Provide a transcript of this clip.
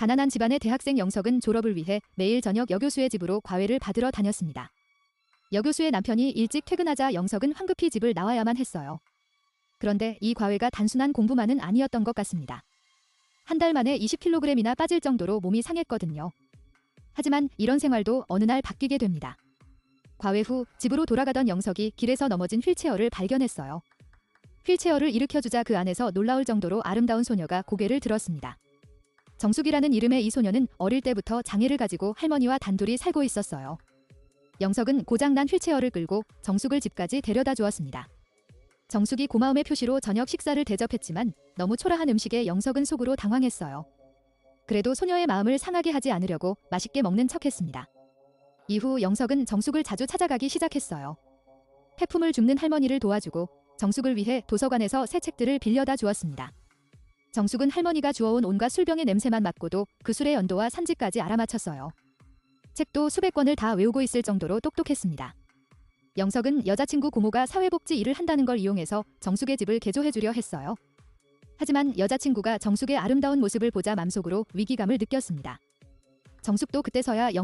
가난한 집안의 대학생 영석은 졸업을 위해 매일 저녁 여교수의 집으로 과외를 받으러 다녔습니다. 여교수의 남편이 일찍 퇴근하자 영석은 황급히 집을 나와야만 했어요. 그런데 이 과외가 단순한 공부만은 아니었던 것 같습니다. 한 달 만에 20kg이나 빠질 정도로 몸이 상했거든요. 하지만 이런 생활도 어느 날 바뀌게 됩니다. 과외 후 집으로 돌아가던 영석이 길에서 넘어진 휠체어를 발견했어요. 휠체어를 일으켜주자 그 안에서 놀라울 정도로 아름다운 소녀가 고개를 들었습니다. 정숙이라는 이름의 이 소녀는 어릴 때부터 장애를 가지고 할머니와 단둘이 살고 있었어요. 영석은 고장난 휠체어를 끌고 정숙을 집까지 데려다 주었습니다. 정숙이 고마움의 표시로 저녁 식사를 대접했지만 너무 초라한 음식에 영석은 속으로 당황했어요. 그래도 소녀의 마음을 상하게 하지 않으려고 맛있게 먹는 척했습니다. 이후 영석은 정숙을 자주 찾아가기 시작했어요. 폐품을 줍는 할머니를 도와주고 정숙을 위해 도서관에서 새 책들을 빌려다 주었습니다. 정숙은 할머니가 주워온 온갖 술병의 냄새만 맡고도 그 술의 연도와 산지까지 알아맞혔어요. 책도 수백 권을 다 외우고 있을 정도로 똑똑했습니다. 영석은 여자친구 고모가 사회복지 일을 한다는 걸 이용해서 정숙의 집을 개조해주려 했어요. 하지만 여자친구가 정숙의 아름다운 모습을 보자 맘속으로 위기감을 느꼈습니다. 정숙도 그때서야 영석